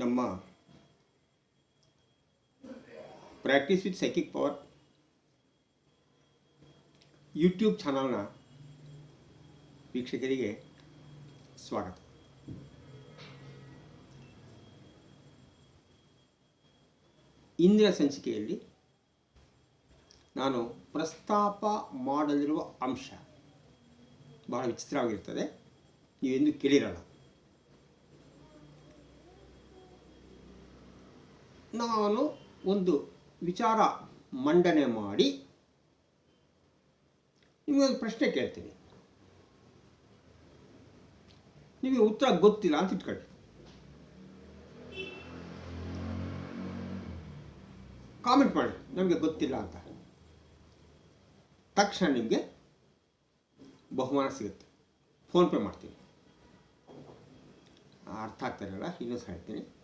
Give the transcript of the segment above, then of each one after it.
ನಮ್ಮ practice with psychic power YouTube ಚಾನಲ್ನ ವೀಕ್ಷಕರಿಗೆ ಸ್ವಾಗತ. ಇಂದಿನ ಸಂಚಿಕೆಯಲ್ಲಿ ನಾನು ಪ್ರಸ್ತಾಪ ಮಾಡಲಿರುವ ಅಂಶ ಬಹಳ ವಿಚಿತ್ರವಾಗಿರ್ತದೆ ನೀವೆಂದು ಕೇಳಿರಲ್ಲ. ನಾನು ಒಂದು ವಿಚಾರ ಮಂಡನೆ ಮಾಡಿ ನಿಮಗೊಂದು ಪ್ರಶ್ನೆ ಕೇಳ್ತೀನಿ. ನಿಮಗೆ ಉತ್ತರ ಗೊತ್ತಿಲ್ಲ ಅಂತ ಇಟ್ಕೊಳ್ಳಿ. ಕಾಮೆಂಟ್ ಮಾಡಿ, ನಮಗೆ ಗೊತ್ತಿಲ್ಲ ಅಂತ. ತಕ್ಷಣ ನಿಮಗೆ ಬಹುಮಾನ ಸಿಗುತ್ತೆ. ಫೋನ್ಪೇ ಮಾಡ್ತೀನಿ. ಅರ್ಥ ಆಗ್ತಾರಲ್ಲ ಇನ್ನೂ ಹೇಳ್ತೀನಿ.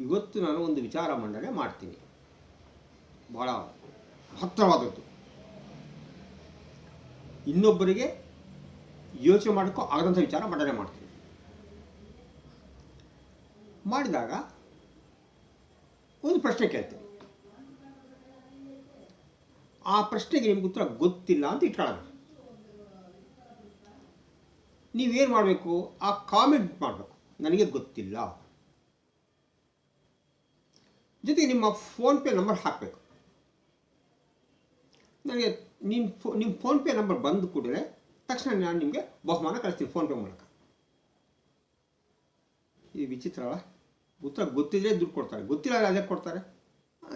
ಇವತ್ತು ನಾನು ಒಂದು ವಿಚಾರ ಮಂಡನೆ ಮಾಡ್ತೀನಿ. ಭಾಳ ಮಹತ್ತರವಾದದ್ದು. ಇನ್ನೊಬ್ಬರಿಗೆ ಯೋಚನೆ ಮಾಡೋಕ್ಕೂ ಆಗದಂಥ ವಿಚಾರ ಮಂಡನೆ ಮಾಡ್ತೀನಿ. ಮಾಡಿದಾಗ ಒಂದು ಪ್ರಶ್ನೆ ಕೇಳ್ತೀನಿ ಆ ಪ್ರಶ್ನೆಗೆ ನಿಮ್ಗೆ ಉತ್ತರ ಗೊತ್ತಿಲ್ಲ ಅಂತ ಇಟ್ಕೊಳ್ಳೋಣ. ನೀವೇನು ಮಾಡಬೇಕು? ಆ ಕಾಮೆಂಟ್ ಮಾಡಬೇಕು. ನನಗೆ ಗೊತ್ತಿಲ್ಲ. ಜೊತೆಗೆ ನಿಮ್ಮ ಫೋನ್ಪೇ ನಂಬರ್ ಹಾಕಬೇಕು. ನನಗೆ ನಿಮ್ಮ ಫೋ ನಿಮ್ಮ ಫೋನ್ಪೇ ನಂಬರ್ ಬಂದ ಕೂಡಲೇ ತಕ್ಷಣ ನಾನು ನಿಮಗೆ ಬಹುಮಾನ ಕಳಿಸ್ತೀನಿ ಫೋನ್ಪೇ ಮೂಲಕ. ಇದು ವಿಚಿತ್ರ ಅಲ್ಲ. ಉತ್ತರ ಗೊತ್ತಿದ್ರೆ ದುಡ್ಡು ಕೊಡ್ತಾರೆ. ಗೊತ್ತಿಲ್ಲ ಅದೇ ಕೊಡ್ತಾರೆ?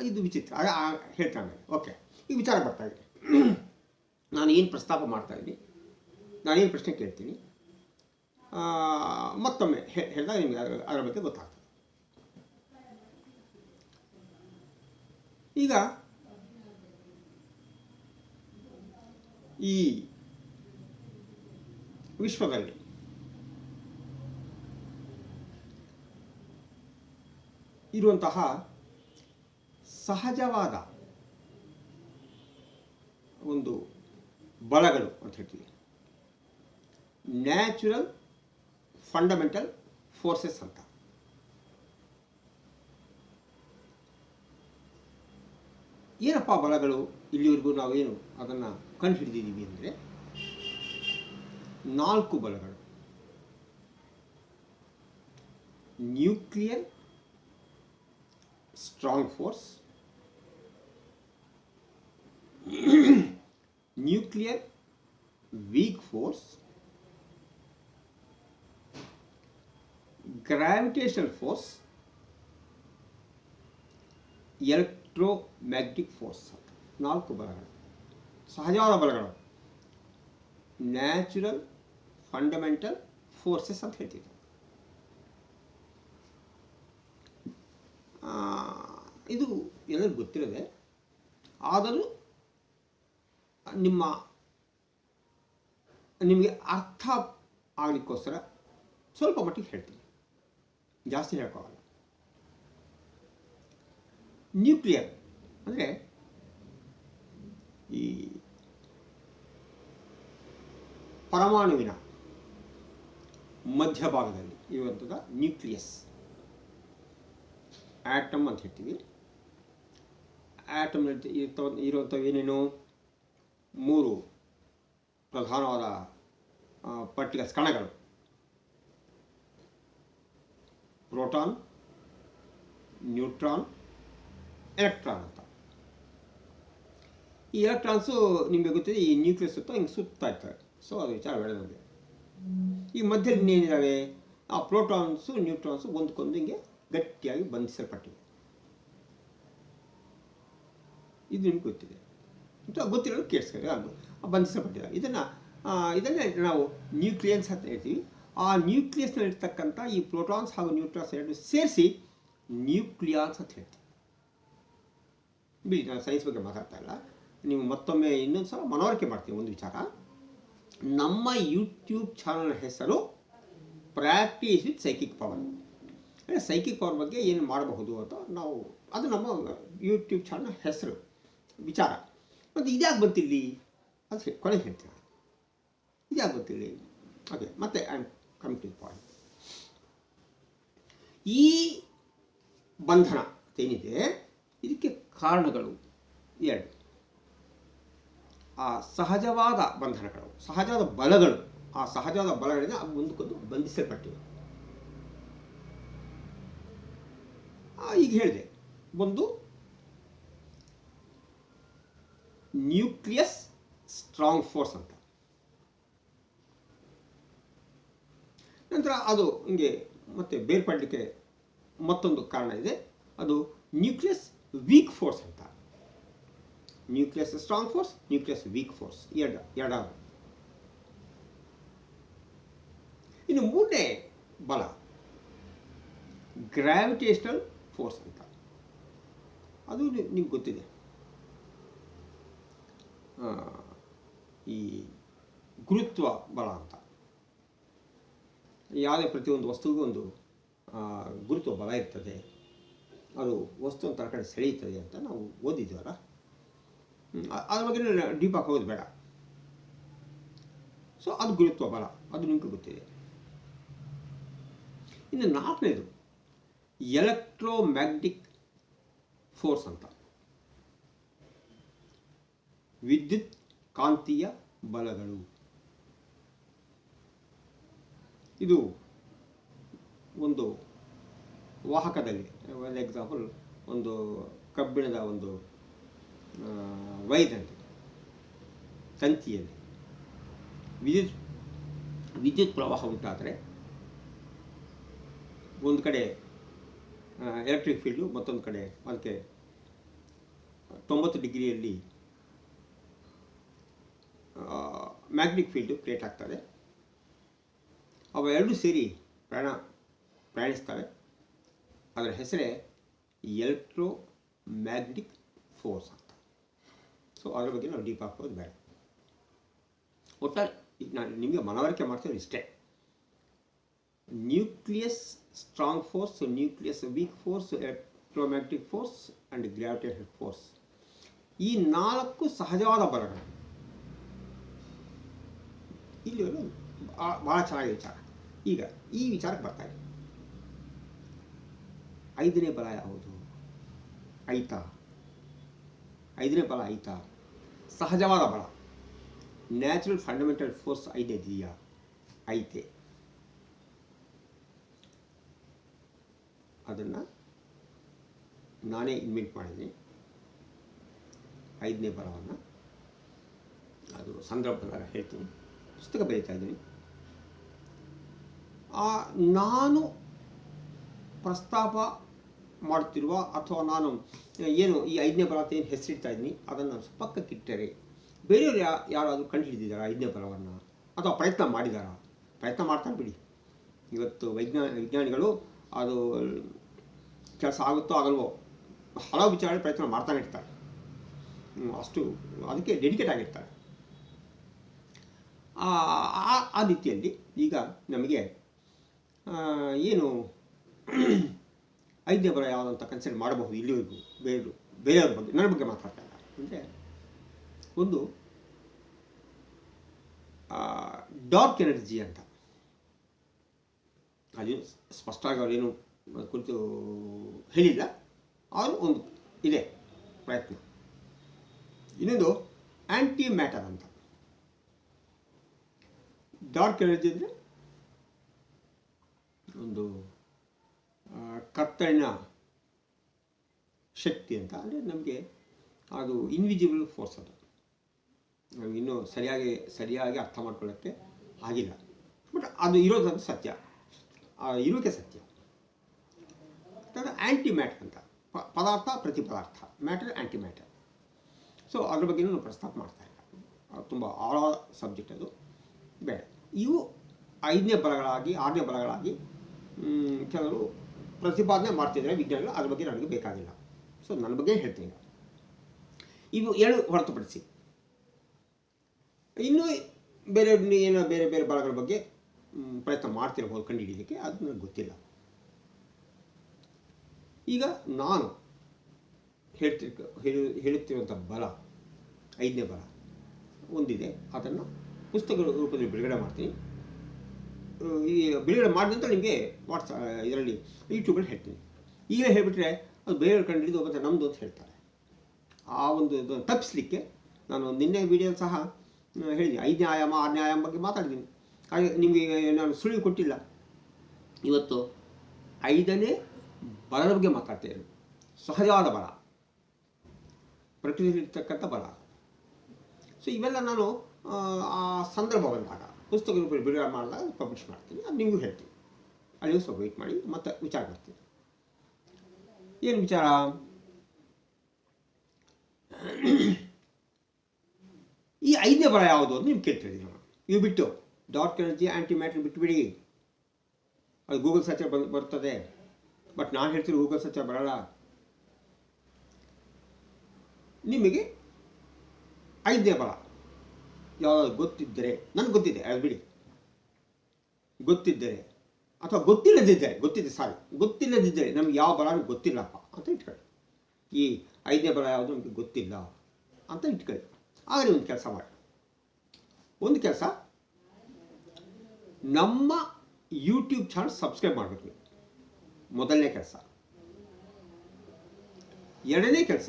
ಇದು ವಿಚಿತ್ರ. ಅದೇ ಹೇಳ್ತಾನೆ ಓಕೆ. ಈ ವಿಚಾರ ಬರ್ತಾ ಇದೆ. ನಾನು ಏನು ಪ್ರಸ್ತಾಪ ಮಾಡ್ತಾ ಇದ್ದೀನಿ? ನಾನೇನು ಪ್ರಶ್ನೆ ಕೇಳ್ತೀನಿ? ಮತ್ತೊಮ್ಮೆ ಹೇ- ಹೇಳಿದಾಗ ನಿಮಗೆ ಅದರ ಬಗ್ಗೆ ಗೊತ್ತಾಗ್ತದೆ ಈಗ ಈ ವಿಶ್ವದಲ್ಲಿ ಇರುವಂತಹ ಸಹಜವಾದ ಒಂದು ಬಲಗಳು ಅಂತ ಹೇಳ್ತೀವಿ. ನ್ಯಾಚುರಲ್ ಫಂಡಮೆಂಟಲ್ ಫೋರ್ಸಸ್ ಅಂತ. ಏನಪ್ಪ ಬಲಗಳು? ಇಲ್ಲಿವರೆಗೂ ನಾವೇನು ಅದನ್ನು ಕಂಡುಹಿಡಿದಿದ್ದೀವಿ ಅಂದರೆ ನಾಲ್ಕು ಬಲಗಳು. Nuclear strong force. Nuclear weak force. Gravitational force. Electromagnetic force ನಾಲ್ಕು ಬಲಗಳು. ಸಹಜವಾದ ಬಲಗಳು. ನ್ಯಾಚುರಲ್ ಫಂಡಮೆಂಟಲ್ ಫೋರ್ಸಸ್ ಅಂತ ಹೇಳ್ತೀವಿ. ಇದು ಎಲ್ಲರಿಗೂ ಗೊತ್ತಿರದೆ, ಆದರೂ ನಿಮ್ಮ, ನಿಮಗೆ ಅರ್ಥ ಆಗಲಿಕ್ಕೋಸ್ಕರ ಸ್ವಲ್ಪ ಮಟ್ಟಿಗೆ ಹೇಳ್ತೀನಿ. ಜಾಸ್ತಿ ಹೇಳ್ಕೋಲ್ಲ ನ್ಯೂಕ್ಲಿಯರ್ ಅಂದರೆ ಈ ಪರಮಾಣುವಿನ ಮಧ್ಯಭಾಗದಲ್ಲಿ ಇರುವಂಥದ್ದು ನ್ಯೂಕ್ಲಿಯಸ್ ಆ್ಯಟಮ್ ಅಂತ ಹೇಳ್ತೀವಿ. ಆ್ಯಟಮ್ ಇರ್ತವ ಇರುವಂಥವು ಏನೇನು? ಮೂರು ಪ್ರಧಾನವಾದ ಪರ್ಟಿಕಲ್ಸ್ ಕಣಗಳು. ಪ್ರೋಟಾನ್ ನ್ಯೂಟ್ರಾನ್ ಎಲೆಕ್ಟ್ರಾನ್ ಅಂತ ಈ ಎಲೆಕ್ಟ್ರಾನ್ಸು ನಿಮಗೆ ಗೊತ್ತಿದೆ, ಈ ನ್ಯೂಕ್ಲಿಯಸ್ ಸುತ್ತ ಹಿಂಗೆ ಸುತ್ತಾ ಇರ್ತವೆ. ಸೊ ಅದು ವಿಚಾರ ಬೇಡ ಈ ಮಧ್ಯದಲ್ಲಿ ಏನಿದ್ದಾವೆ ಆ ಪ್ರೋಟಾನ್ಸು ನ್ಯೂಟ್ರಾನ್ಸು ಒಂದಕ್ಕೊಂದು ಹಿಂಗೆ ಗಟ್ಟಿಯಾಗಿ ಬಂಧಿಸಲ್ಪಟ್ಟಿವೆ. ಇದು ನಿಮ್ಗೆ ಗೊತ್ತಿದೆ. ಅಥವಾ ಗೊತ್ತಿರೋದು ಕೇಳಿಸ್ಕೊಳ್ಳಿ, ಅದು ಬಂಧಿಸಲ್ಪಟ್ಟಿದೆ ಇದನ್ನು ಇದನ್ನೇ ನಾವು ನ್ಯೂಕ್ಲಿಯನ್ಸ್ ಅಂತ ಹೇಳ್ತೀವಿ. ಆ ನ್ಯೂಕ್ಲಿಯಸ್ನಲ್ಲಿರ್ತಕ್ಕಂಥ ಈ ಪ್ರೋಟಾನ್ಸ್ ಹಾಗೂ ನ್ಯೂಟ್ರಾನ್ಸ್ ಎರಡು ಸೇರಿಸಿ ನ್ಯೂಕ್ಲಿಯಾನ್ಸ್ ಅಂತ ಹೇಳ್ತೀವಿ. ಬಿಡಿ ನಾನು ಸೈನ್ಸ್ ಬಗ್ಗೆ ಮಾತಾಡ್ತಾ ಇಲ್ಲ ನೀವು ಮತ್ತೊಮ್ಮೆ ಇನ್ನೊಂದು ಸಲ ಮನವರಿಕೆ ಮಾಡ್ತೀನಿ, ಒಂದು ವಿಚಾರ. ನಮ್ಮ ಯೂಟ್ಯೂಬ್ ಚಾನಲ್ ಹೆಸರು ಪ್ರಾಕ್ಟೀಸ್ ವಿತ್ ಸೈಕಿಕ್ ಪವರ್ ಅಂದರೆ ಸೈಕಿಕ್ ಪವರ್ ಬಗ್ಗೆ ಏನು ಮಾಡಬಹುದು ಅಂತ ನಾವು, ಅದು ನಮ್ಮ ಯೂಟ್ಯೂಬ್ ಚಾನಲ್ ಹೆಸರು, ವಿಚಾರ. ಮತ್ತು ಇದ್ಯಾಕೆ ಬಂತಿಲ್ಲಿ? ಅದು ಕೊನೆಗೆ ಹೇಳ್ತೀನಿ. ಇದ್ಯಾಕೆ ಬಂತಿಲ್ಲಿ? ಓಕೆ ಮತ್ತೆ I am come to point ಈ ಬಂಧನ ಏನಿದೆ ಇದಕ್ಕೆ ಕಾರಣಗಳು ಎರಡು. ಆ ಸಹಜವಾದ ಬಂಧನಗಳು, ಸಹಜವಾದ ಬಲಗಳು, ಆ ಸಹಜವಾದ ಬಲಗಳಿಂದ ಅವು ಮುಂದಕ್ಕೊಂದು ಬಂಧಿಸಲ್ಪಟ್ಟಿವೆ. ಈಗ ಹೇಳಿದೆ, ಒಂದು ನ್ಯೂಕ್ಲಿಯಸ್ ಸ್ಟ್ರಾಂಗ್ ಫೋರ್ಸ್ ಅಂತ. ನಂತರ ಅದು ಹಿಂಗೆ ಮತ್ತೆ ಬೇರ್ಪಡಲಿಕ್ಕೆ ಮತ್ತೊಂದು ಕಾರಣ ಇದೆ. ಅದು ನ್ಯೂಕ್ಲಿಯಸ್ ವೀಕ್ ಫೋರ್ಸ್ ಅಂತ. Nucleus strong force nucleus weak force ಎರಡು ಎರಡಾರು ಇನ್ನು ಮೂರನೇ ಬಲ ಗ್ರಾವಿಟೇಷನಲ್ ಫೋರ್ಸ್ ಅಂತ. ಅದು ನಿಮ್ಗೆ ಗೊತ್ತಿದೆ. ಈ ಗುರುತ್ವ ಬಲ ಅಂತ. ಯಾವುದೇ ಪ್ರತಿಯೊಂದು ವಸ್ತುವಿಗೂ ಒಂದು ಗುರುತ್ವ ಬಲ ಇರ್ತದೆ. ಅದು ವಸ್ತು ಕಡೆ ಸೆಳೆಯುತ್ತದೆ ಅಂತ ನಾವು ಅ- ಅದ್ರ ಬಗ್ಗೆ ಡೀಪಾಗಿ ಹೋಗೋದು ಬೇಡ ಸೊ ಅದು ಗುರುತ್ವ ಬಲ, ಅದು ನಿಮಗೆ ಗೊತ್ತಿದೆ. ಇನ್ನು ನಾಲ್ಕನೇದು ಎಲೆಕ್ಟ್ರೋಮ್ಯಾಗ್ನೆಟಿಕ್ ಫೋರ್ಸ್ ಅಂತ. ವಿದ್ಯುತ್ ಕಾಂತೀಯ ಬಲಗಳು. ಇದು ಒಂದು ವಾಹಕದಲ್ಲಿ. ಒಂದು ಎಕ್ಸಾಂಪಲ್ ಒಂದು ಕಬ್ಬಿಣದ ಒಂದು ಆ, ವೈರ್ನಲ್ಲಿ ತಂತಿಯಲ್ಲಿ ವಿದ್ಯುತ್ ವಿದ್ಯುತ್ ಪ್ರವಾಹ ಉಂಟಾದರೆ ಒಂದು ಕಡೆ ಎಲೆಕ್ಟ್ರಿಕ್ ಫೀಲ್ಡು ಮತ್ತೊಂದು ಕಡೆ ಅದಕ್ಕೆ ತೊಂಬತ್ತು ಡಿಗ್ರಿಯಲ್ಲಿ ಮ್ಯಾಗ್ನೆಟಿಕ್ ಫೀಲ್ಡು ಕ್ರಿಯೇಟ್ ಆಗ್ತದೆ. ಅವೆರಡೂ ಸೇರಿ ಪ್ರಯಾಣ ಪ್ರಯಾಣಿಸ್ತವೆ ಅದರ ಹೆಸರೇ ಎಲೆಕ್ಟ್ರೋ ಮ್ಯಾಗ್ನೆಟಿಕ್ ಫೋರ್ಸ್ ಅಂತ. ಸೊ ಅದ್ರ ಬಗ್ಗೆ ನಾವು ಡೀಪ್ ಹಾಕೋದು ಬೇಡ ಒಟ್ಟಾರೆ ನಾನು ನಿಮಗೆ ಮನವರಿಕೆ ಮಾಡ್ತೀನಿ ಇಷ್ಟೇ. Nucleus strong force nucleus weak force electromagnetic force and gravitation force ಈ ನಾಲ್ಕು ಸಹಜವಾದ ಬಲಗಳು. ಇಲ್ಲಿ ಭಾಳ ಚೆನ್ನಾಗಿ ವಿಚಾರ. ಈಗ ಈ ವಿಚಾರಕ್ಕೆ ಬರ್ತಾರೆ ಐದನೇ ಬಲ ಯಾವುದು ಐತ? ಐದನೇ ಬಲ, ಐತ? ಸಹಜವಾದ ಬಲ. ನ್ಯಾಚುರಲ್ ಫಂಡಮೆಂಟಲ್ ಫೋರ್ಸ್ ಐದೇ ಇದೆಯಾ ಐತೆ. ಅದನ್ನು ನಾನೇ ಇನ್ವೆಂಟ್ ಮಾಡಿದ್ದೀನಿ ಐದನೇ ಬಲವನ್ನು. ಅದು ಸಂದರ್ಭದಾಗ ಹೇಳ್ತೀನಿ. ಪುಸ್ತಕ ಬರೀತಾ ಇದ್ದೀನಿ. ನಾನು ಪ್ರಸ್ತಾಪ ಮಾಡುತ್ತಿರುವ ಅಥವಾ ನಾನು ಏನು ಈ ಐದನೇ ಬಲ ಅಂತ ಏನು ಹೆಸರಿಡ್ತಾ ಇದ್ದೀನಿ, ಅದನ್ನು ಪಕ್ಕಕ್ಕಿಟ್ಟರೆ, ಬೇರೆಯವರು ಯಾ, ಯಾರಾದರೂ ಕಂಡುಹಿಡಿದಿದ್ದಾರಾ ಐದನೇ ಬಲವನ್ನು? ಅಥವಾ ಪ್ರಯತ್ನ ಮಾಡಿದಾರಾ? ಪ್ರಯತ್ನ ಮಾಡ್ತಾರೆ ಬಿಡಿ. ಇವತ್ತು ವೈಜ್ಞಾನ ವಿಜ್ಞಾನಿಗಳು ಅದು ಕೆಲಸ ಆಗುತ್ತೋ ಆಗಲ್ವೋ, ಹಲವು ವಿಚಾರ ಪ್ರಯತ್ನ ಮಾಡ್ತಾನೆ ಇರ್ತಾರೆ. ಅಷ್ಟು ಅದಕ್ಕೆ ಡೆಡಿಕೇಟ್ ಆಗಿರ್ತಾರೆ. ಆ ರೀತಿಯಲ್ಲಿ ಈಗ ನಮಗೆ ಏನು ಐದನೇ ಬರ ಅಂತ ಕನ್ಸಿಡರ್ ಮಾಡಬಹುದು ಇಲ್ಲಿವರೆಗೂ ಬೇರೆ, ಬೇರೆಯವ್ರ ಬಗ್ಗೆ ನನ್ನ ಬಗ್ಗೆ ಮಾತಾಡ್ತಾ ಇಲ್ಲ. ಅಂದರೆ ಒಂದು ಡಾರ್ಕ್ ಎನರ್ಜಿ ಅಂತ. ಅದು ಸ್ಪಷ್ಟವಾಗಿ ಅವರೇನು ಕುರಿತು ಹೇಳಿಲ್ಲ. ಅವರು ಒಂದು ಇದೆ ಪ್ರಯತ್ನ. ಇನ್ನೊಂದು ಆ್ಯಂಟಿ ಮ್ಯಾಟರ್ ಅಂತ. ಡಾರ್ಕ್ ಎನರ್ಜಿ ಅಂದರೆ ಒಂದು ಆ, ಶಕ್ತಿ ಅಂತ ಅಂದರೆ ನಮಗೆ ಅದು ಇನ್ವಿಜಿಬಲ್ ಫೋರ್ಸ್ ಅದು. ನಾವು ಇನ್ನೂ ಸರಿಯಾಗಿ ಸರಿಯಾಗಿ ಅರ್ಥ ಮಾಡ್ಕೊಳ್ಳೋಕ್ಕೆ ಆಗಿಲ್ಲ. ಬಟ್ ಅದು ಇರೋದಂತ ಸತ್ಯ. ಇರೋಕೆ ಸತ್ಯ. ಆ್ಯಂಟಿ ಮ್ಯಾಟರ್ ಅಂತ. ಪದಾರ್ಥ ಪ್ರತಿ ಪದಾರ್ಥ ಮ್ಯಾಟರ್ ಆ್ಯಂಟಿ ಮ್ಯಾಟರ್ ಸೊ ಅದ್ರ ಬಗ್ಗೆ ನಾನು ಪ್ರಸ್ತಾಪ ಮಾಡ್ತಾ ಇಲ್ಲ. ತುಂಬ ಆಳವಾದ ಸಬ್ಜೆಕ್ಟ್ ಅದು. ಬೇಡ. ಇವು ಐದನೇ ಬಲಗಳಾಗಿ ಆರನೇ ಬಲಗಳಾಗಿ ಕೆಲವರು ಪ್ರತಿಪಾದನೆ ಮಾಡ್ತಿದ್ದಾರೆ ವಿಜ್ಞಾನಿಗಳು, ಅದ್ರ ಬಗ್ಗೆ ನನಗೆ ಬೇಕಾಗಿಲ್ಲ. ಸೊ ನನ್ನ ಬಗ್ಗೆ ಹೇಳ್ತೀನಿ. ಇವು ಎರಡು ಹೊರತುಪಡಿಸಿ. ಇನ್ನೂ ಬೇರೆ, ಏನೋ ಬೇರೆ ಬೇರೆ ಬಲಗಳ ಬಗ್ಗೆ ಪ್ರಯತ್ನ ಮಾಡ್ತಿರ್ಬೋದು ಕಂಡುಹಿಡಿಯಲಿಕ್ಕೆ ಅದು ನನಗೆ ಗೊತ್ತಿಲ್ಲ. ಈಗ ನಾನು ಹೇಳ್ತಿರ್ ಹೇಳು ಹೇಳುತ್ತಿರುವಂಥ ಬಲ, ಐದನೇ ಬಲ, ಒಂದಿದೆ. ಅದನ್ನು ಪುಸ್ತಕಗಳ ರೂಪದಲ್ಲಿ ಬಿಡುಗಡೆ ಮಾಡ್ತೀನಿ. ಈ ಬಿಡುಗಡೆ ಮಾಡಿದ ನಂತರ ನಿಮಗೆ ವಾಟ್ಸಾ ಇದರಲ್ಲಿ ಯೂಟ್ಯೂಬಲ್ಲಿ ಹೇಳ್ತೀನಿ. ಈಗ ಹೇಳಿಬಿಟ್ರೆ ಅದು ಬೇರೆಯವ್ರ ಕಂಡು ಹಿಡಿದು ಹೋಗುತ್ತೆ ನಮ್ಮದು ಅಂತ ಹೇಳ್ತಾರೆ. ಆ ಒಂದು ತಪ್ಪಿಸ್ಲಿಕ್ಕೆ ನಾನು ನಿನ್ನೆ ವಿಡಿಯೋ ಸಹ ಹೇಳಿದೆ ಐದನೇ ಆಯಾಮ, ಆರನೇ ಆಯಾಮ ಬಗ್ಗೆ ಮಾತಾಡಿದ್ದೀನಿ. ಹಾಗೆ ನಿಮಗೆ ನಾನು ಸುಳಿವು ಕೊಟ್ಟಿಲ್ಲ. ಇವತ್ತು ಐದನೇ ಬಲದ ಬಗ್ಗೆ ಮಾತಾಡ್ತಾ ಇರೋದು. ಸಹಜವಾದ ಬಲ ಪ್ರಕೃತಿಯಲ್ಲಿರ್ತಕ್ಕಂಥ ಬಲ ಸೊ ಇವೆಲ್ಲ ನಾನು ಆ ಸಂದರ್ಭ ಬಂದಾಗ ಪುಸ್ತಕ ರೂಪದಲ್ಲಿ ಬಿಡುಗಡೆ ಮಾಡಿದಾಗ ಪಬ್ಲಿಷ್ ಮಾಡ್ತೀನಿ. ಅದು ನಿಮಗೂ ಹೇಳ್ತೀನಿ. ಅಲ್ಲಿ ಸ್ವಲ್ಪ ವೆಯ್ಟ್ ಮಾಡಿ ಮತ್ತೆ ವಿಚಾರ ಮಾಡ್ತೀನಿ. ಏನು ವಿಚಾರ? ಈ ಐದನೇ ಬರ ಯಾವುದು ಅಂತ ನಿಮ್ಗೆ ಕೇಳ್ತಿದ್ದೀನಿ ನಾನು ಇವು ಬಿಟ್ಟು ಡಾರ್ಕ್ ಎನರ್ಜಿ ಆ್ಯಂಟಿ ಮ್ಯಾಟ್ರ್ ಬಿಟ್ಟುಬಿಡಿ ಅದು ಗೂಗಲ್ ಸರ್ಚ್ ಬಂದು ಬರ್ತದೆ. ಬಟ್ ನಾನು ಹೇಳ್ತೀನಿ ಗೂಗಲ್ ಸರ್ಚ್ ಬರಲ್ಲ. ನಿಮಗೆ ಐದನೇ ಬಲ. ಯಾವ್ದಾದ್ರು ಗೊತ್ತಿದ್ದರೆ ನನಗೆ ಗೊತ್ತಿದೆ ಅದು ಬಿಡಿ. ಗೊತ್ತಿದ್ದರೆ, ಅಥವಾ ಗೊತ್ತಿಲ್ಲದಿದ್ದರೆ, ಗೊತ್ತಿದೆ, ಸಾರಿ. ಗೊತ್ತಿಲ್ಲದಿದ್ದರೆ ನಮ್ಗೆ ಯಾವ ಬಲ ಗೊತ್ತಿಲ್ಲಪ್ಪ ಅಂತ ಇಟ್ಕೊಳ್ಳಿ. ಈ ಐದನೇ ಬಲ ಯಾವುದು ನಮಗೆ ಗೊತ್ತಿಲ್ಲ ಅಂತ ಇಟ್ಕೊಳ್ಳಿ. ಆದರೆ ಒಂದು ಕೆಲಸ ಮಾಡಿ. ಒಂದು ಕೆಲಸ, ನಮ್ಮ ಯೂಟ್ಯೂಬ್ ಚಾನಲ್ ಸಬ್ಸ್ಕ್ರೈಬ್ ಮಾಡಬೇಕು ಮೊದಲನೇ ಕೆಲಸ. ಎರಡನೇ ಕೆಲಸ,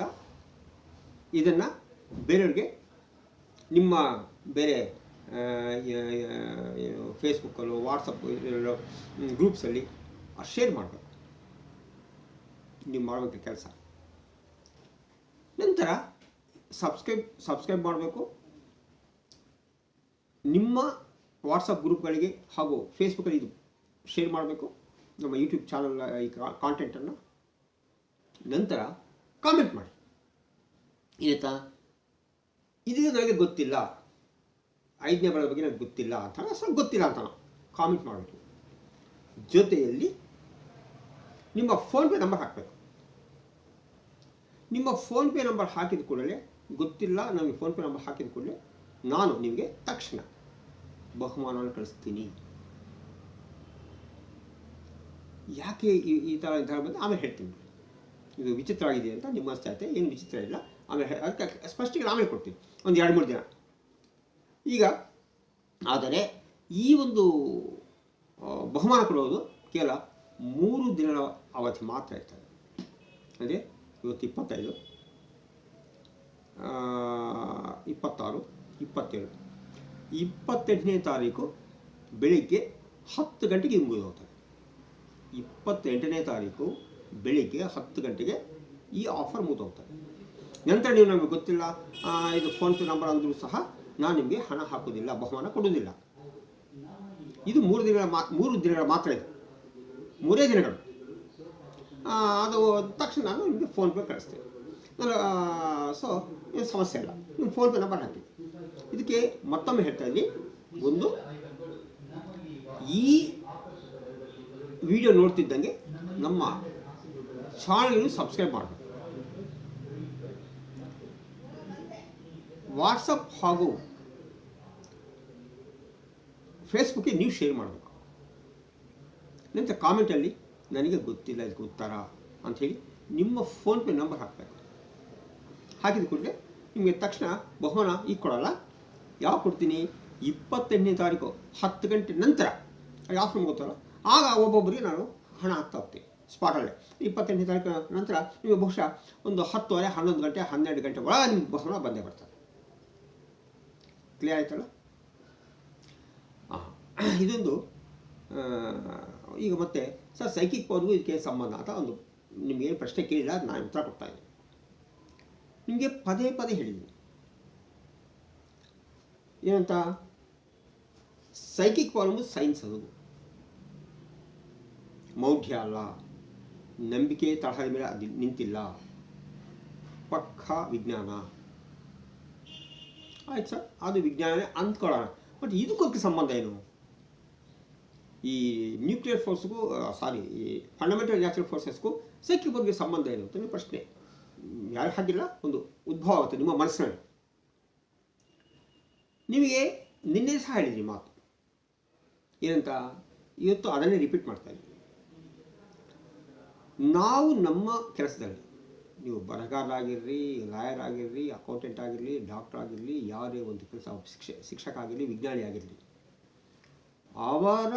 ಇದನ್ನು ಬೇರೆಯವ್ರಿಗೆ ನಿಮ್ಮ ಬೇರೆ ಫೇಸ್ಬುಕ್ಕಲ್ಲೋ ವಾಟ್ಸಪ್ ಗ್ರೂಪ್ಸಲ್ಲಿ ಶೇರ್ ಮಾಡಬೇಕು. ನೀವು ಮಾಡಬೇಕು ಕೆಲಸ. ನಂತರ ಸಬ್ಸ್ಕ್ರೈಬ್ ಸಬ್ಸ್ಕ್ರೈಬ್ ಮಾಡಬೇಕು. ನಿಮ್ಮ ವಾಟ್ಸಪ್ ಗ್ರೂಪ್ಗಳಿಗೆ ಹಾಗೂ ಫೇಸ್ಬುಕ್ಕಲ್ಲಿ ಇದು ಶೇರ್ ಮಾಡಬೇಕು. ನಮ್ಮ ಯೂಟ್ಯೂಬ್ ಚಾನಲ್ ಈ ಕಾಂಟೆಂಟನ್ನು ನಂತರ ಕಾಮೆಂಟ್ ಮಾಡಿ. ಏನಾಯ್ತಾ? ಇದು ನನಗೆ ಗೊತ್ತಿಲ್ಲ. ಐದನೇ ಬಳ ಬಗ್ಗೆ ನನಗೆ ಗೊತ್ತಿಲ್ಲ ಅಂತ ಸ್ವಲ್ಪ ಗೊತ್ತಿಲ್ಲ ಅಂತ ಕಾಮೆಂಟ್ ಮಾಡಬೇಕು ಜೊತೆಯಲ್ಲಿ ನಿಮ್ಮ ಫೋನ್ಪೇ ನಂಬರ್ ಹಾಕಬೇಕು. ನಿಮ್ಮ ಫೋನ್ಪೇ ನಂಬರ್ ಹಾಕಿದ ಕೂಡಲೇ, ಗೊತ್ತಿಲ್ಲ ನನಗೆ ಫೋನ್ಪೇ ನಂಬರ್ ಹಾಕಿದ ಕೂಡಲೇ, ನಾನು ನಿಮಗೆ ತಕ್ಷಣ ಬಹುಮಾನವನ್ನು ಕಳಿಸ್ತೀನಿ. ಯಾಕೆ ಈ ಈ ಥರ ಥರ ಬಂದು ಆಮೇಲೆ ಹೇಳ್ತೀನಿ. ಇದು ವಿಚಿತ್ರ ಆಗಿದೆ ಅಂತ ನಿಮ್ಮ ಅನಿಸ್ತಾ ಏನು ವಿಚಿತ್ರ ಇಲ್ಲ. ಆಮೇಲೆ ಅದಕ್ಕೆ ಸ್ಪಷ್ಟಿಗೆ ಆಮೇಲೆ ಕೊಡ್ತೀನಿ. ಒಂದು ಎರಡು ಮೂರು ದಿನ. ಈಗ, ಆದರೆ ಈ ಒಂದು ಬಹುಮಾನ ಕೊಡುವುದು ಕೇವಲ ಮೂರು ದಿನಗಳ ಅವಧಿ ಮಾತ್ರ ಇರ್ತದೆ. ಅಂದರೆ ಇವತ್ತು ಇಪ್ಪತ್ತೈದು ಇಪ್ಪತ್ತಾರು, ಇಪ್ಪತ್ತೇಳು. ಇಪ್ಪತ್ತೆಂಟನೇ ತಾರೀಕು ಬೆಳಿಗ್ಗೆ ಹತ್ತು ಗಂಟೆಗೆ ಮುಗಿದು ಹೋಗ್ತದೆ. ಇಪ್ಪತ್ತೆಂಟನೇ ತಾರೀಕು ಬೆಳಿಗ್ಗೆ ಹತ್ತು ಗಂಟೆಗೆ ಈ ಆಫರ್ ಮುಗಿದೋಗ್ತದೆ ನಂತರ ನೀವು ನಮಗೆ ಗೊತ್ತಿಲ್ಲ ಇದು ಫೋನ್ಪೇ ನಂಬರ್ ಅಂದರೂ ಸಹ ನಾನು ನಿಮಗೆ ಹಣ ಹಾಕೋದಿಲ್ಲ ಬಹುಮಾನ ಕೊಡುವುದಿಲ್ಲ. ಇದು ಮೂರು ದಿನಗಳ ಮಾ, ಮೂರು ದಿನಗಳ ಮಾತ್ರ ಇದು. ಮೂರೇ ದಿನಗಳು. ಅದು ತಕ್ಷಣ ನಾನು ನಿಮಗೆ ಫೋನ್ಪೇ ಕಳಿಸ್ತೇನೆ. ನಾನು ಸೊ ಏನು ಸಮಸ್ಯೆ ಇಲ್ಲ. ನಿಮ್ಮ ಫೋನ್ಪೇ ನಂಬರ್ ಹಾಕಿ ಇದಕ್ಕೆ ಮತ್ತೊಮ್ಮೆ ಹೇಳ್ತಾ ಇದ್ದೀನಿ, ಒಂದು, ಈ ವಿಡಿಯೋ ನೋಡ್ತಿದ್ದಂಗೆ ನಮ್ಮ ಚಾನಲ್ ಸಬ್ಸ್ಕ್ರೈಬ್ ಮಾಡಬೇಕು. ವಾಟ್ಸಪ್ ಹಾಗೂ ಫೇಸ್ಬುಕ್ಗೆ ನೀವು ಶೇರ್ ಮಾಡಬೇಕು. ನಿಂತ ಕಾಮೆಂಟಲ್ಲಿ ನನಗೆ ಗೊತ್ತಿಲ್ಲ ಇದಕ್ಕೆ ಉತ್ತರ ಅಂಥೇಳಿ ನಿಮ್ಮ ಫೋನ್ಪೇ ನಂಬರ್ ಹಾಕಬೇಕು. ಹಾಕಿದ ಕೂಡಲೇ ನಿಮಗೆ ತಕ್ಷಣ ಬಹುಮಾನ ಈಗ ಕೊಡೋಲ್ಲ. ಯಾವಾಗ ಕೊಡ್ತೀನಿ? ಇಪ್ಪತ್ತೆಂಟನೇ ತಾರೀಕು, ಹತ್ತು ಗಂಟೆ ನಂತರ. ಯಾವ ಆಫರ್ ಗೊತ್ತಲ್ಲ? ಆಗ ಒಬ್ಬೊಬ್ಬರಿಗೆ ನಾನು ಹಣ ಹಾಕ್ತಾ ಹೋಗ್ತೀನಿ. ಸ್ಪಾಟಲ್ಲೇ ಇಪ್ಪತ್ತೆಂಟನೇ ತಾರೀಕು ನಂತರ ನಿಮಗೆ ಬಹುಶಃ ಒಂದು ಹತ್ತುವರೆ, ಹನ್ನೊಂದು ಗಂಟೆ, ಹನ್ನೆರಡು ಗಂಟೆ ಒಳಗೆ ನಿಮ್ಮ ಬಹುಮಾನ ಬಂದೇ ಬರ್ತದೆ. ಕ್ಲಿಯರ್ ಆಯ್ತಲ್ಲ? ಇದೊಂದು ಈಗ ಮತ್ತೆ ಸರ್ ಸೈಕಿಕ್ ಪವರ್ಗೂ ಇದಕ್ಕೆ ಸಂಬಂಧ ಅಂತ ಒಂದು ನಿಮಗೇನು ಪ್ರಶ್ನೆ ಕೇಳಿಲ್ಲ ಅದು ನಾನು ಉತ್ತರ ಕೊಡ್ತಾ ಇದ್ದೀನಿ. ನಿಮಗೆ ಪದೇ ಪದೇ ಹೇಳಿದ್ದೀನಿ. ಏನಂತ? ಸೈಕಿಕ್ ಪವರ್ ಒಂದು ಸೈನ್ಸ್ ಅದು. ಮೌಢ್ಯ ಅಲ್ಲ. ನಂಬಿಕೆ ತಳಹದ ಮೇಲೆ ಅದು ನಿಂತಿಲ್ಲ. ಪಕ್ಕ ವಿಜ್ಞಾನ. ಆಯ್ತು? ಸರ್ ಅದು ವಿಜ್ಞಾನನೇ ಅಂದ್ಕೊಳ್ಳೋಣ. ಬಟ್ ಇದಕ್ಕೊಂದು ಸಂಬಂಧ ಏನು? ಈ ನ್ಯೂಕ್ಲಿಯರ್ ಫೋರ್ಸ್ಗೂ ಸಾರಿ ಈ ಫಂಡಮೆಂಟಲ್ ನ್ಯಾಚುರಲ್ ಫೋರ್ಸಸ್ಗೂ ಸೈಕಲ್ ಬಗ್ಗೆ ಸಂಬಂಧ ಏನು ಅಂತ ಪ್ರಶ್ನೆ. ಯಾರು ಹಾಗಿಲ್ಲ? ಒಂದು ಉದ್ಭವ ಆಗುತ್ತೆ ನಿಮ್ಮ ಮನಸ್ಸಿನಲ್ಲಿ. ನಿಮಗೆ ನಿನ್ನೆ ಸಹ ಹೇಳಿದ್ರಿ ಮಾತು. ಏನಂತ? ಇವತ್ತು ಅದನ್ನೇ ರಿಪೀಟ್ ಮಾಡ್ತಾ ಇದ್ದೀನಿ. ನಾವು ನಮ್ಮ ಕೆಲಸದಲ್ಲಿ ನೀವು ಬರಹಗಾರರಾಗಿರ್ರಿ ಲಾಯರ್ ಆಗಿರ್ರಿ ಅಕೌಂಟೆಂಟ್ ಆಗಿರಲಿ ಡಾಕ್ಟರ್ ಆಗಿರಲಿ ಯಾರೇ ಒಂದು ಕೆಲಸ, ಶಿಕ್ಷ ಶಿಕ್ಷಕ ಆಗಿರಲಿ ವಿಜ್ಞಾನಿ ಆಗಿರಲಿ, ಅವರ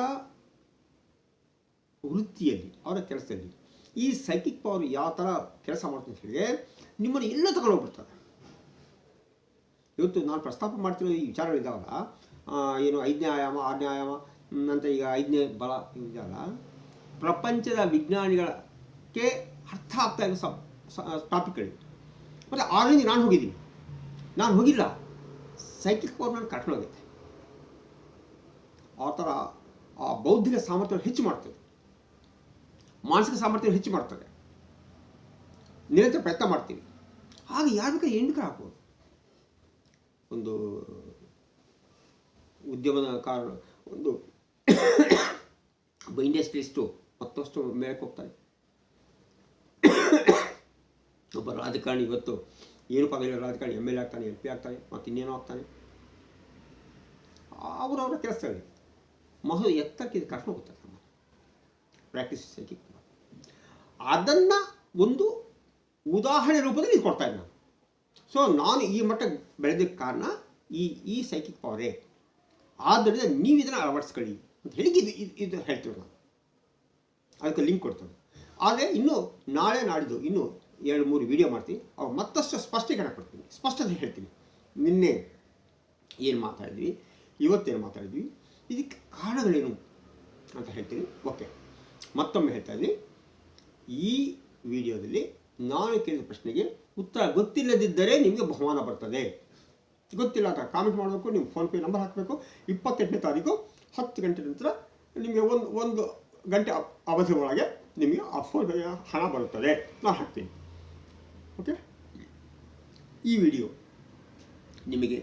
ವೃತ್ತಿಯಲ್ಲಿ, ಅವರ ಕೆಲಸದಲ್ಲಿ, ಈ ಸೈಕಿಕ್ ಪವರ್ ಯಾವ ಥರ ಕೆಲಸ ಮಾಡ್ತೀನಿ ಅಂತ ಹೇಳಿದ್ರೆ, ನಿಮ್ಮನ್ನು ಎಲ್ಲ ತಗೊಂಡೋಗ್ಬಿಡ್ತಾರೆ ಇವತ್ತು ನಾನು ಪ್ರಸ್ತಾಪ ಮಾಡ್ತಿರೋ ಈ ವಿಚಾರಗಳಿದ್ದಾವಲ್ಲ ಏನು ಐದನೇ ಆಯಾಮ, ಆರನೇ ಆಯಾಮ ಅಂತ ಈಗ ಐದನೇ ಬಲ ಇದೆಯಲ್ಲ ಪ್ರಪಂಚದ ವಿಜ್ಞಾನಿಗಳಕ್ಕೆ ಅರ್ಥ ಆಗ್ತಾ ಇರೋ ಟಾಪಿಕ್ಗಳು ಮತ್ತು ಆರನೇ ನಾನು ಹೋಗಿದ್ದೀನಿ. ನಾನು ಹೋಗಿಲ್ಲ. ಸೈಕಿಕ್ ಪವರ್ ನಾನು ಕರ್ಕೊಂಡು ಹೋಗುತ್ತೆ ಆ ಥರ ಆ ಬೌದ್ಧಿಕ ಸಾಮರ್ಥ್ಯವನ್ನು ಹೆಚ್ಚು ಮಾಡ್ತದೆ. ಮಾನಸಿಕ ಸಾಮರ್ಥ್ಯ ಹೆಚ್ಚು ಮಾಡ್ತದೆ. ನಿರಂತರ ಪ್ರಯತ್ನ ಮಾಡ್ತೀವಿ ಆಗ ಯಾರು ಬೇಕಾದ್ರೆ ಹೆಣ್ಣು ಹಾಕ್ಬೋದು ಒಂದು ಉದ್ಯಮದ ಕಾರಣ, ಒಂದು ಒಬ್ಬ ಇಂಡಸ್ಟ್ರಿಯಸ್ಟು ಮತ್ತಷ್ಟು ಮೇಲಕ್ಕೆ ಹೋಗ್ತಾನೆ. ಒಬ್ಬ ರಾಜಕಾರಣಿ ಇವತ್ತು ಏನು ಪಗಲಿಲ್ಲ ರಾಜಕಾರಣಿ ಎಂ ಎಲ್ ಎ ಆಗ್ತಾನೆ ಎಂ ಪಿ ಆಗ್ತಾನೆ, ಮತ್ತು ಇನ್ನೇನೋ ಆಗ್ತಾನೆ. ಅವರವರ ಕೆಲಸದಲ್ಲಿ ಮಹು ಎತ್ತಕ್ಕೆ ಇದು ಕಷ್ಟ ನಮ್ಮ ಪ್ರಾಕ್ಟೀಸ್ ಸೈಕಿಕ್ ಅದನ್ನು ಒಂದು ಉದಾಹರಣೆ ರೂಪದಲ್ಲಿ ಇದು ಕೊಡ್ತಾ ನಾನು. ಸೊ ನಾನು ಈ ಮಟ್ಟ ಬೆಳೆದಕ್ಕೆ ಕಾರಣ ಈ ಈ ಸೈಕಿಕ್ ಪವರೇ ಆದ್ದರಿಂದ ನೀವು ಇದನ್ನು ಅಳವಡಿಸ್ಕೊಳ್ಳಿ ಅಂತ ಹೇಳಿ ಇದು ಇದು ಇದು ಹೇಳ್ತೀವಿ ನಾನು. ಅದಕ್ಕೆ ಲಿಂಕ್ ಕೊಡ್ತೇವೆ ಆದರೆ ಇನ್ನು ನಾಳೆ ನಾಡಿದ್ದು, ಇನ್ನು ಎರಡು ಮೂರು ವಿಡಿಯೋ ಮಾಡ್ತೀನಿ. ಅವಾಗ ಮತ್ತಷ್ಟು ಸ್ಪಷ್ಟೀಕರಣ ಕೊಡ್ತೀನಿ. ಸ್ಪಷ್ಟತೆ ಹೇಳ್ತೀನಿ. ನಿನ್ನೆ ಏನು ಮಾತಾಡಿದ್ವಿ? ಇವತ್ತೇನು ಮಾತಾಡಿದ್ವಿ? ಇದಕ್ಕೆ ಕಾರಣಗಳೇನು ಅಂತ ಹೇಳ್ತೀನಿ. ಓಕೆ ಮತ್ತೊಮ್ಮೆ ಹೇಳ್ತಾ ಇದ್ದೀನಿ. ಈ ವಿಡಿಯೋದಲ್ಲಿ ನಾನು ಕೇಳಿದ ಪ್ರಶ್ನೆಗೆ ಉತ್ತರ ಗೊತ್ತಿಲ್ಲದಿದ್ದರೆ ನಿಮಗೆ ಬಹುಮಾನ ಬರ್ತದೆ. ಗೊತ್ತಿಲ್ಲ ಅಂತ ಕಾಮೆಂಟ್ ಮಾಡಬೇಕು ನಿಮ್ಮ ಫೋನ್ಪೇ ನಂಬರ್ ಹಾಕಬೇಕು. ಇಪ್ಪತ್ತೆಂಟನೇ ತಾರೀಕು ಹತ್ತು ಗಂಟೆ ನಂತರ ನಿಮಗೆ ಒಂದು ಒಂದು ಗಂಟೆ ಅವ- ಅವಧಿ ಒಳಗೆ ನಿಮಗೆ ಆ ಫೋನ್ಪೇ ಹಣ ಬರುತ್ತದೆ. ನಾನು ಹಾಕ್ತೀನಿ. ಓಕೆ? ಈ ವಿಡಿಯೋ ನಿಮಗೆ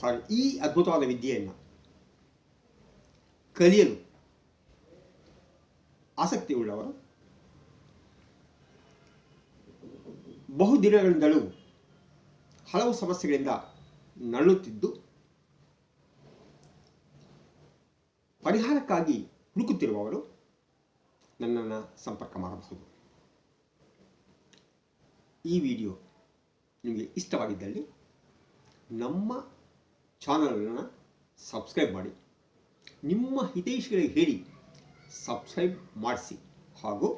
ಸಾರಿ, ಈ ಅದ್ಭುತವಾದ ವಿದ್ಯೆಯನ್ನು ಕಲಿಯಲು ಆಸಕ್ತಿ ಉಳ್ಳವರು ಬಹುದಿನಗಳಿಂದಲೂ ಹಲವು ಸಮಸ್ಯೆಗಳಿಂದ ನರಳುತ್ತಿದ್ದು, ಪರಿಹಾರಕ್ಕಾಗಿ ಹುಡುಕುತ್ತಿರುವವರು ನನ್ನನ್ನು ಸಂಪರ್ಕ ಮಾಡಬಹುದು. ಈ ವಿಡಿಯೋ ನಿಮಗೆ ಇಷ್ಟವಾಗಿದ್ದಲ್ಲಿ ನಮ್ಮ ಚಾನಲನ್ನು ಸಬ್ಸ್ಕ್ರೈಬ್ ಮಾಡಿ, ನಿಮ್ಮ ಹಿತೈಷಿಗಳಿಗೆ ಹೇಳಿ ಸಬ್ಸ್ಕ್ರೈಬ್ ಮಾಡಿಸಿ ಹಾಗೂ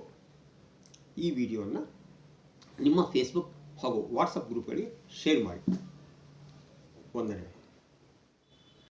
ಈ ವಿಡಿಯೋವನ್ನು ನಿಮ್ಮ ಫೇಸ್ಬುಕ್ ಹಾಗೂ ವಾಟ್ಸಪ್ ಗ್ರೂಪ್ಗಳಿಗೆ ಶೇರ್ ಮಾಡಿ. ವಂದನೆಗಳು.